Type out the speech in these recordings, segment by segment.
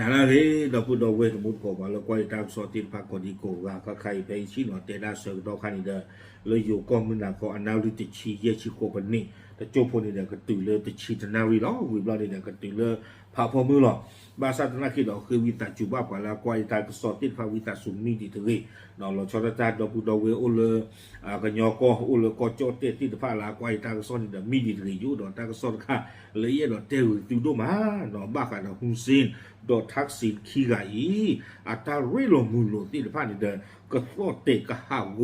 နာလာလေတော့ခုတော့ဝဲကမှုပေါ်ပါလောကွာတာစောတိဖာကိုဒီကိုကခခိုင်ပဲရှိနော်တေလာဆောတော့ခဏိဒါလေယူကောမနာကိုအနာလူတချီရဲ့ချီကိုပနိတချို့ဖို့နေတဲ့ကတူလေတချီတနာရီတော့ဝီဘလာနေတဲ့ကတူလေพาพอมือหรอกบาสัตนาคิดเราคือวิตาจูบาปาลากวายตากสอติดพาวิตาสุมีดิทวีนอเราชอตตาดอกุดอเวโอเลอากญอกอโอเลกอจอเตติดพาลากวายตากสอนดมีดิทวีอยู่ดอตากสอนค่ะเลยเยดอเตวจูโดมานอบากาดอฮุนซินดอทักซินคีกาอีอัตาเรโลมุโลติดพาดิเดกสอเตกะฮาโว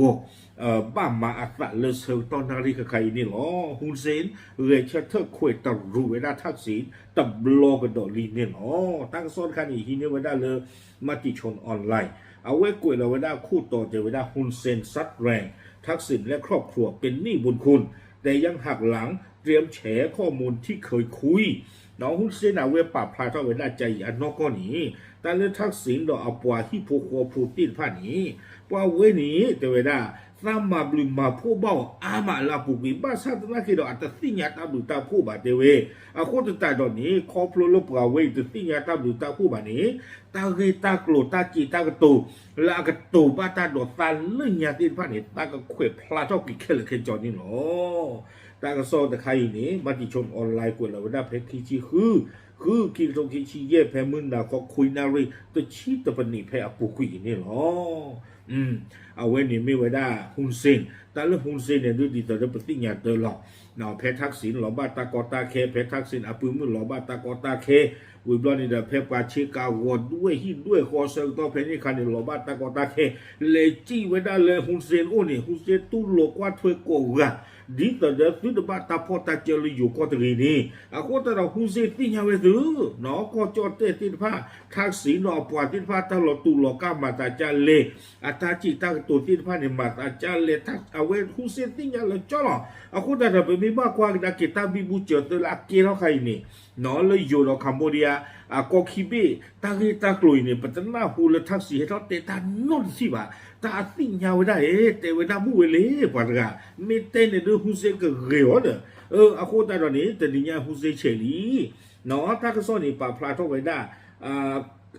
เอ่อบ้ามาอัตเลเซตอนนาริกะไคนี่หรอฮุนซินเลยเชเทอร์ควยตะรูเวลาทักซินตะบลอกดอลีเนียนอ๋อ ตั้งซ้อนคัน อีกทีนีเไวดาเลยมาติชนออนไลน์ เอาไว้กวยเราไว้ได้คู่ต่อเจวดาฮุนเซนซัดแรง ทักษิณและครอบครัวเป็นหนี้บุญคุณ แต่ยังหักหลังเตรียมแฉข้อมูลที่เคยคุยน้องฮุนเซนเอาเวปาพลายท่าไวดาใจอันนอกก็หนีแต่เรื่องทักษิณเราเอาปัวที่ผูกครัวพูตินผ้าหนีปัวเวหนีเจวดาသမ္မာဘလူမာဖို့ဘောင်းအာမလာပူမီဘာသာတနာကေတော့အတသိညာတဘူတာဖို့ပါတဲ့ဝဲအခုတတတော့နေခေါပလိုလပဝဲတသိညာတဘူတာဖို့ပါနေတာကေတာကလိုတာကီတာကတိုလာကတိုပါတာတော့သန်လညာတိဖာနေတာကခွေဖလာတော့ကိခဲလခဲကြောင်းနေနော်တာကစောတခိုင်းနေမတိချုံအွန်လိုင်းကိုလာဝဒဖက်ခီချီဟူคือกีตงกีชีแย่แพมือนาก็คุยนารีตัวชีตัวปนีแพอปุกียนี่หรอ อืมเอาไว้เนี่ยไม่ไว้ได้หุนเซนแต่เรื่องหุนเซนเนี่ยด้วยดีแต่เรื่องปฏิญญาเตอหลอกนอแพทักษินหลอบ้าตากอตาเค แพทักษินอปุมือหลอบ้าตากอตาเควิบลอนี่เดาแพปาเชิกาวอดด้วยฮิดด้วยคอเซลต์ต่อแพนี่คันี่หลอบ้าตากอตาเคเลจี้ไว้ได้เลยหุนเซนโอ้เนี่ยหุนเซนตุ้นหลอกว่าถเธโกลัวดีแต่เดี๋ตวสุดบ้าตาพอตาเจริญอยู่ก็ตรีนี่อะก็แต่เราหุนเซนปีนี้เวซืรือเนาะก็จอดเตติดผ้าทักสีนอปวดติดผ้าตลอดตุลอกามาตาจาเลอาตาจิตาตัวติดผ้าเนี่ยมาตาจาเลทักเอาเวทฮูเซติยาละจ้ออะคุณดาเปมีบ้ากว่าดาเกตาบิบูเจอตละเกเราใครนี่เนาะเลยอยู่เราคัมโบเดียอะก็คิเบตาเกตากลุยเนี่ยปัตนาฮูละทักสีให้เราเตตานุ่นสิบะตาติญาวได้เตวดาบุเวเลปัตกะไม่เตเนี่ยดูฮูเซกเกเรอเนเอออะคุณดาเนี่ยตะนิญาฮูเซเฉลีနော်တာကစောနီပါဖလာတော့ဝေဒာအာ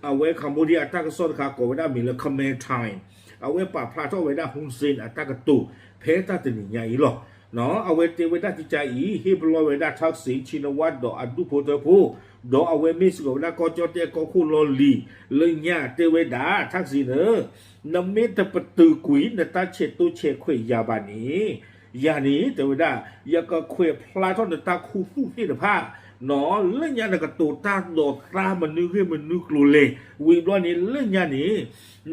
အဝေကမ္ဘောဒီးယားတာကစောခါကိုဝေဒာမီလခမဲထိုင်းအဝေပါဖလာတော့ဝေဒာဟွန်စင်အတကတူဖဲတာတနီညာဤလောနော်အဝေတေဝေဒာတိချာဤဟေဘလောဝေဒာထောက်စီချီနဝတ်တော့အဒုဖိုတဖို့တော့အဝေမစ်ကိုနာကောကြောတဲ့ကောခုလောလီလေညာတေဝေဒာထောက်စီနနမေတပတူကွီနတချေတူချေခွေရပါနေယာနီတေဝဒယကခွေဖလာတော့တခုခုဖြစ်တဖာนอเรื่องยานกตูตาโดตรามันนึกให้มันนึกรูเลยวีบล้อนนี้เรื่องยานี้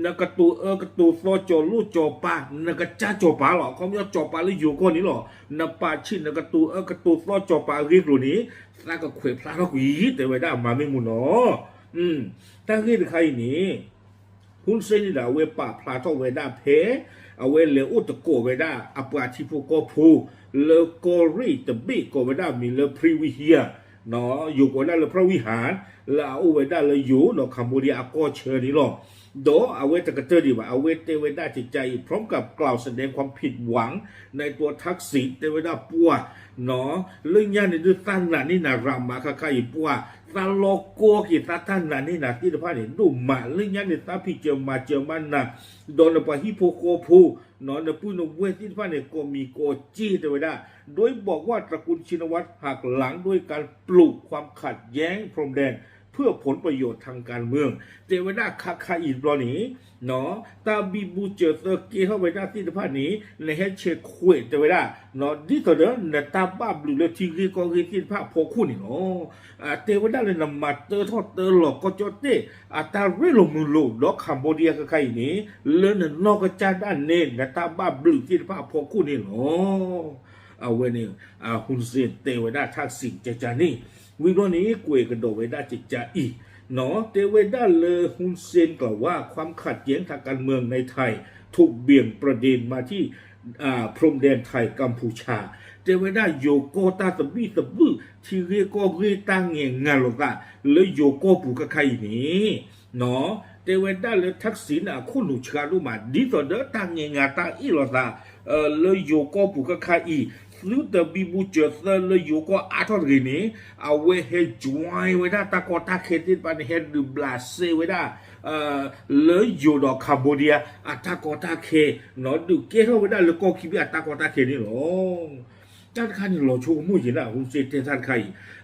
นกตูเออกตูโซโจลูโจปานกจ้าโจปาหรอเขาไม่ยอมโจปาหรืออยู่คนนี้หรอนกปาชินนกตูเออกตูโซโจปาเรียกรูนี้สร้าก็เขวยพระเขาอีแต่ไว้ได้มาไม่มุนหรออืมถ้าเรียกใครนี้ คุณเซนี่ดาเวปาพระเขาไว้ได้เพเอาเวเลอุตโกไว้ได้อปาชิโฟโกพูเลโกรีตบีโกไว้ได้มีเลพรีวิเฮียเนาะอยู่บนนั้นเลยพระวิหาราอุเวดาเลยอยู่นอกคำบุรีอากอเชอรหลองโดอาเวตกเตอร์ดีว่าอาเวตเตเวด้าจิตใจพร้อมกับกล่าวแสดงความผิดหวัง ในตัวทักษิณเตเวด้าปัวเนาะเรื่องย่านในดูตั้นนานนี่นารามาคาคาอีปัวตาโลโกกิตาตั้นนานนี่นาที่พาเห็นยดูมาเรื่องย่านในตาพี่เจอมาเจอมันนะโดนปะฮิโปโกพูเนาะนปุนเวที่พาเนี่ยโกมีโกจี้เตเวด้าโดยบอกว่าตระกูลชินวัตรหักหลังด้วยการปลูกความขัดแย้งพรมแดนเพื่อผลประโยชน์ทางการเมืองเจวนาคาคาอิบรอนีหนาะตาบีบูเจอเตอร์กีเข้าไปหน้าที่สภาพนี้ ในแฮชเชคุยเจวนาเนาอดิเตอร์เนตาบ้าบลูเลทีกีกอกีที่ภาพโพคุนเนาะเจวนาเลยนำมาเตอร์ทอดเตอร์หลอกก็จอเตอาตาเรลมุโลดอกคัมโบเดียกับใครนี้เลนนอกกรจาด้านเนนตาบ้าบลูที่สภาพโพคุนเนาะเอาไว้เนี่ยอาคุนเซนเตวนาทักสิงเจจานี่วิโรนี้กวยกระโดดเวด้าจิตใจอีหนอเตเวด้าเลอฮุนเซนกล่าวว่าความขัดแย้งทางการเมืองในไทยถูกเบี่ยงประเด็นมาที่พรมแดนไทยกัมพูชาเตเวด้าโยโกตาตบีตบือทีเรียก็เรียตั้งเงงานลงตาเลยโยโกปูกะไคนี้หนอเตเวด้าเลยทักษิณอ่ะคุณหนูชาลุมาดีต่อเด้อตั้งเงงานตั้งอีหลอตาเออเลยโยโกปูกะไคอีလူတဘီဘူးကျသလယောကအထော်ရင်းနေအဝဲဟဲဂျွိုင်းဝဲတာတကောတာခေတိပန်ဟဲဒူဘလာစေဝဲတာအာလေယိုဒကမ္ဘောဒီးယားအတကောတာခေနော်ဒူကေဟောဝဲတာလကောခိဘီအတကောတာခေနေလောท่านใครเราชูมือเห็นละคุณเจตท่านใคร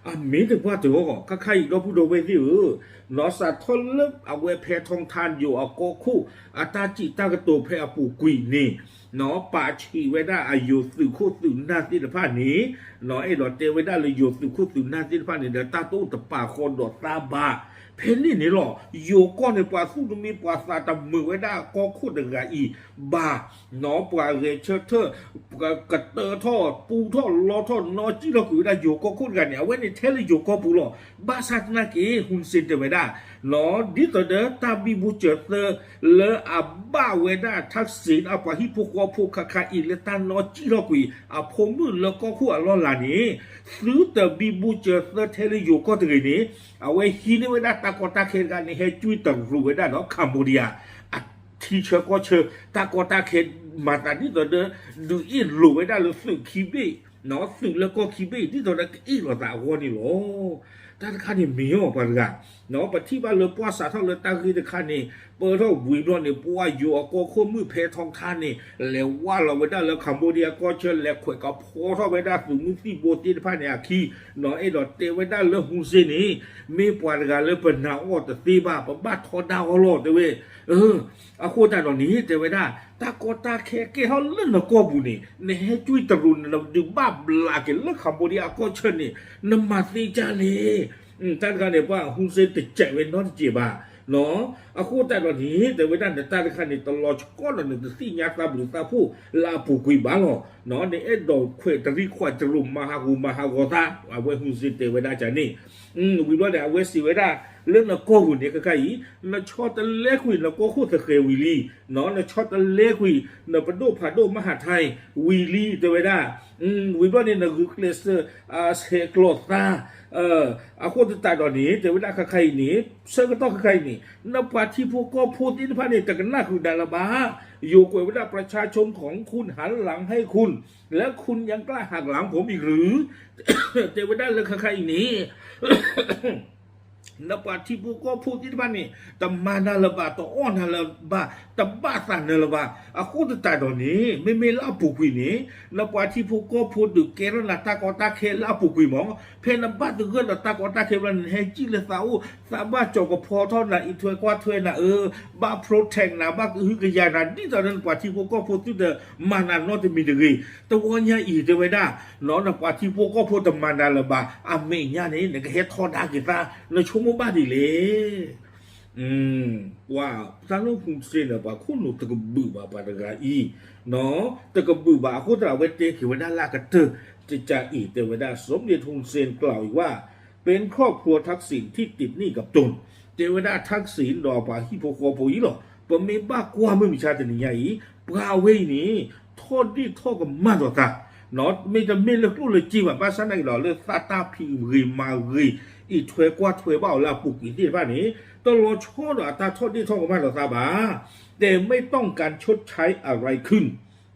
อ่ามีถึงว่าถือก็ก็ใครเราพูดโดยเวทีเออเราสะท้อนเลิกเอาเวแพทองทานอยู่เอาโกคู่อาตาจิตตากระตัวแพปูกุยนี่เนอะป่าชีเวด้าอายุสืบคู่สืบนาศิลปานี้เนอะไอ้เราเจเวด้าเลยอยู่สืบคู่สืบนาศิลปานี้เดี๋ยวตาตู้ตะป่าคนดดตาบ้าเพนนี่นี่หรอโยก้อนในปลาสู้ตรงนี้ปลาซาตำมือไว้ได้ก็คูดงไงอีบาหนอปลาเรเชอร์เทอร์กระเตอร์ทอดปูทอดลอทอดนอจีเราคุยได้โยก็คูดกันเนี่ยเว้นในเทเลโยก็ปูหรอบาซาตนาเกหุนเซนเดไว้ได้หนอดิตเดอร์ตาบีบูเจอเตอร์เลออาบ้าเวด้าทักษิณอาปะฮิพวกวพวกคาคาอีเลตันนอจีเราคุยอาพมือแล้วก็คู่อลอลานี้ซื้อแต่บีบูเจอเตอร์เทเลโยก็ตรงนี้เอาไว้ฮีนี่ไว้ได้ ta có ta khen cái này hết chui tầng rùi đã nó Cambodia à thì chưa có chưa ta có ta khen mà ta đi rồi đó đủ ít rùi đã là sự khí bê nó sự là có khí bê đi rồi là ít rồi ta quan đi rồi တာတခါနေမီယောပါကနော်ပတိပါလပွားစာထောက်လတာကြီးတခါနေပေါ်တော့ဝီဘလော့နေပွားယူအကောခုမှုဖဲထောင်းခါနေလေဝါလောဝဒလကမ္ဘောဒီးယားကောချေလက်ခွေကပေါ်တော့ဝဒသူမှုစီဘိုတီဖာနေအခီနော်အဲ့တော့တေဝဒလဟူစင်းနေမေပွားကလပနာအော်တသေးပါပပတ်ထောဒါဟောလို့တဝေเออအခုတတော်နေတေဝဒတာကောတာခဲကေဟောလနကောဘူးနေနေဟဲကျွိတရုန်လဒူဘဘလာကေလကမ္ဘောဒီးယားကောချေနေနမသိကြလေတက်ကနေပွားဟူစေတကြဲဝဲနော်ကြည်ပါနော်အခုတက်တော့ဒီတဲ့ဝဲတက်တက်ကနေတလောချကောလနေတစီညာတာဘလူတာဖူလာပူကွေးပါလောနော်နေအတော်ခွေတတိခွတ်တလူမဟာကူမဟာကောတာအဝဲဟုစစ်တေဝဒချာနေอืมဝီဘောတဲ့အဝဲစီဝဲတာเรื่องนกกูเนี่ยก็ไก่นชอตะเล็กวินกโคตะเควิลีเนาะนชอตะเล็กวินปโดผาโดมหาไทยวิลีเตเวดาอืมวิบอนเนี่ยนกุเลสอ่าเซกลอตาเอ่ออะโคตะตาดอนี้เตเวดาคไข่นี่เซก็ต้องคไข่นี่นปาที่พวกก็พูดอินพานี่ตะกนะคือดาลบาอยู่กับเวลาประชาชนของคุณหันหลังให้คุณ แล้วคุณยังกล้าหักหลังผมอีกหรือเจวดาเลกใครกนี้လပတိပုကောဖို့ဒီဘာနေတမနာလဘတော့အောနာလဘတဘာသနလဘအခုတတတော်နေမေမေလာပူကွီနေလပတိပုကောဖို့ဒုကေရလာတာကောတာခဲလာပူကွီမောဖေနဘတ်ဒုကလတာကောတာခဲဘန်ဟဲကြီးလသအိုသဘာကြောကဖောထောနာအီထွဲကွာထွဲနာเออဘာပရိုတက်နာဘာဟူကရနာဒီတော်နပတိပုကောဖို့ဒုမနာနောတမီဒဂေတဝညာဤတဝေဒါနောနပတိပုကောဖို့တမနာလဘအမေညာနေငခဲထောတာကေတာနချုံ้าดีเลย อืมว่าสร้างลูกภเสียนะปะคุณลูกตะกบบ้าปะตะกาอีเนาะตะกบบอาคุณตราเวเตขีวดาลากระเตจะจาอีเตวดาสมเด็จทุนเซนกล่าวอีกว่า เป็นครอบครัวทักษิณที่ติดหนี้กับตนเทวดาทักษิณดอป่าฮิโปโคโปอีหรอปะไมบ้ากว่าไม่มีชาติหนีใหญ่ปาเวนี้โทษดีโทษกับมาตัวตาเนาะไม่จะไม่เลือกลู้เลยจีว่าป้าสันไอหรอเลือกซาตาพีรีมารีอีถวยกว่าถวยบ่าลาปุกอีที่บ้านนี้ตลอดชทษอัตาชดที่ท่องมาต่อตาบา แต่ไม่ต้องการชดใช้อะไรขึ้น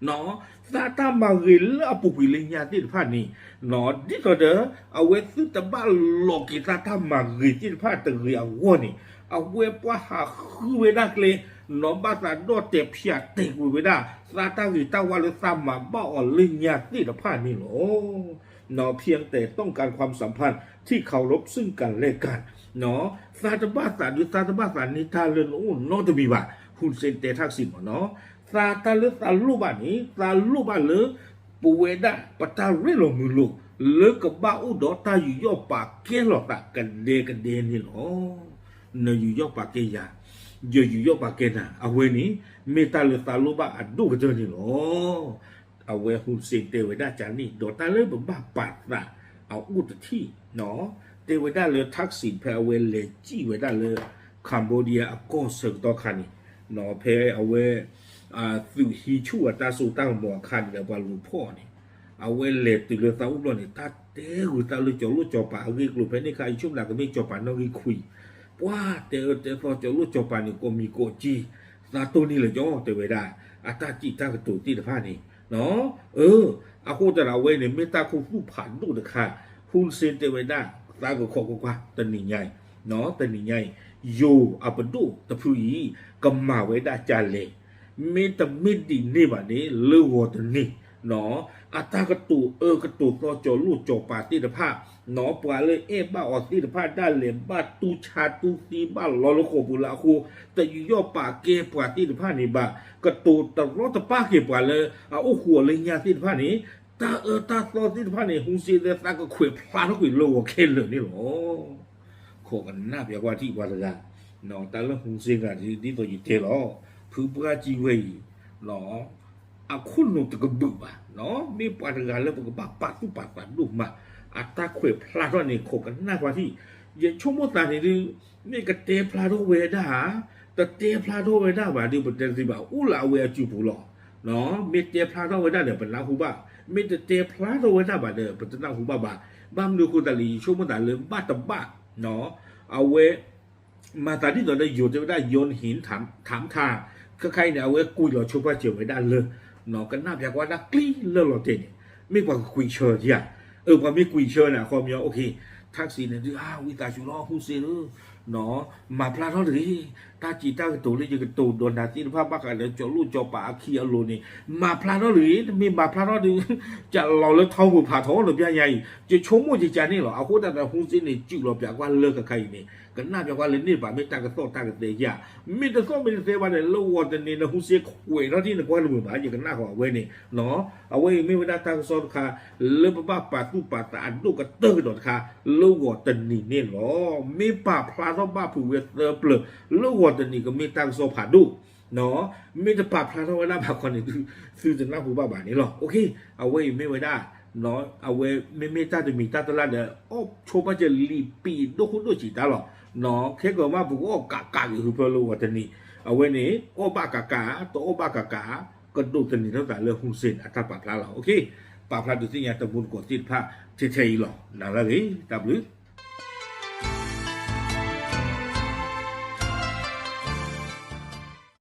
เนาะซาตามาริลอปุปิลิญญาที่ผ่านนี้เนาะที่เขาเด้อเอาเวสุตบ้าโลกิซาตามาริที่ผ่านตะเรียวัวนี่เอาเวปว่าหาคือเวนักเลยนาอบ้าตาโดเตเพียเตกุเวดาซาตาริตาว่าเลซามาบ้าอลิงยาที่ผ่านนี้เนาะเนาะเพียงแต่ต้องการความสัมพันธ์ที่เคารพซึ่งกันและกันเนาะซาตบาสาดุซาตบาสานิทาเรนโอ้นอตบีบาฮุนเซนเตทักษิมเนาะซาตาเลซาลูบานี้ซาลูบาเลปูเวดาปตาเรโลมุลุเลกบ้าอุดอตาอยู่ยอปากเกลอตะกันเดกันเดนี่เนาะเนอยู่ยอปากเกยาอยู่อยู่ยอปากเกนะเอาเวนี้เมตาเลซาลูบาอดูกันเจอนี่เนาะเอาเวหุนสิงเทวดาจานี่โดดตาเลื่บ้าปัดนะเอาอุตที่เนะเทวดาเลยทักษิณแพรเวเลจีเวดาเลยคัมโบเดียก็เสิร์ต่อคันหนอเพเอาเวอ่าสุฮีชั่วตาสูตั้งหมอคันกับบาลูพ่อนี่เอาเวเลติเลือตาอุบลนี่ตาเตหอตาเลือจลุจอปาเรียกลูเพนี่ใครชุ่มหลักก็ไม่จอปานอรีคุย ว่าเตอเตพอจลุจอปานี่ก็มีโกจีตาตัวนี้เลยจ่อเทวดาอาตาจีตากระตุทีตะผ้านี่နော်เอออะโคตะราเวเนี่ยเมตตาคุผู้ผ่านตุตะคาฮุนเซนเตเวดาตาโกขอกวาตะนิญายနော်တဏိညာယိုအပဒုတဖူဤကမဝေဒကြလေမေတ္တမိတိနေပါလေလေဝတနိเนาะอัตรากระตูเออ กระตูกรอจอลูดจอปาติดภาพเนาะปลาเลยเอ๊บ้าออติดภาพด้านเหลมบ้า ตูชาตูซีบ้าลอลโคบุลาคูแต่อยู่ย่อปาเกปาติดภาพนี่บ้า กระตูตะรอตะป้าเกปาเลยอ่ะโอ้หัวเลยยาติดภาพนี้ตาเออตาตอติดภาพนี่ฮูซีเดตาก็ขวยพลาดขวยโลกเคเลยนี่หรอโคกันหน้าเปียกว่าที่ว่าละเนาะตาเรื่องฮูซีกันที่ นี่ตัวอยู่เทหรอ ผู้ปราจีเวยหรออาคุณนุตกบุบะเนาะมีปัญหาเรื่องบักปัดตุปัดปัดูกมาอัตราคขวพลาดว่าในโคกันหน้ากว่าที่ยังช่วงมดตาในดู้อมีกระเตยพลาดเวด้าแต่เตพลาดเวด้าแบบนี้เป็นเรื่องบ่าอุลาเวจูปุหลอเนาะมีเตยพลาดเวด้าเนี่ยเป็นนักูบ้ามีแต่เตยพลาดเวด้าแบบเนี่ยเป็นนักูบ้าบ้าบ้ามดูคนตาลีช่วงมดตาเริ่มบ้าตบ้าเนาะเอาเวมาตาที่ตอนนี้อยนจะไม่ได้โยนหินถามถามทางก็ใครเนี่ยเอาเวกุยหล่อช่วงพรเจียวไม่ได้เลยนอกันน่าพยากว่าดักลี่เลอะเทนม่กว่าคุยเชอร์ที่อ่ะ เออความม่คุยเชอร์น่ะความมีโอเค ทักซีณเนี่ยดูอ้าววิตาชุรอคุ้เซอร์เนาะมาพลาดเขาหรือตาจีตากระตูนี่ยังกตูโดนดาซีภาพบ้ากันเลยจลู่จอป่าเคีอโลนี่มาพลาดหรือมีมาพลาดดูจะเราเลือกเท่าหูผาท้องหรือยใหญ่ จะชมว่าจะจานี่หรอเอาคุณแต่ในหุ้นสินี่จุดเราแปลว่าเลิกกับใครนี่กันหน้าแปลว่าเลนนี่ป่าไม่ตากระโซตากระเตียมีแต่โซมีแต่เซวันเลยลูกวันเดนี่ในหุ้นเสียขวยนะที่ในความรู้มือ่าอย่ากันหน้าขอเวนี่เนาะเอาไว้ไม่ไว้ได้ตากระโซค่ะเลือกป้าป่าตู้ป่าตาลูกกระเตอร์กระโดนค่ะลูกวัวเดนี่เนี่ยหรอมีป่าพลาดบ้าผู้เวทเตอรเปลือกลูกวันตอนนี้ก็มีตั้งโซผาดูเนาะมีแต่ปรับพลาดเอาไว้หน้าปากคนนี้ซื้อจนหน้าผู้บ้าบานี่หรอโอเคเอาไว้ไม่ไว้ได้เนาะเอาไว้ไม่ไม่ตาตัวมีตาตัวละเด้อโอ้โชว์มาจะรีปีดูคุณดูจีตาหรอเนาะแค่ก็ว่าผมก็กากาอยู่คือเพลูวัตนี้เอาไว้นี่โอ้บ้ากากาตัวโอ้บ้ากากากระดูกตัวนี้เท่าแต่เรื่องหุ่นเส้นอัตราปรับพลาดหรอโอเคปรับพลาดดูสิเนี่ยตะบุญกดติดผ้าเฉยๆหรอนั่นละเลยตับลึก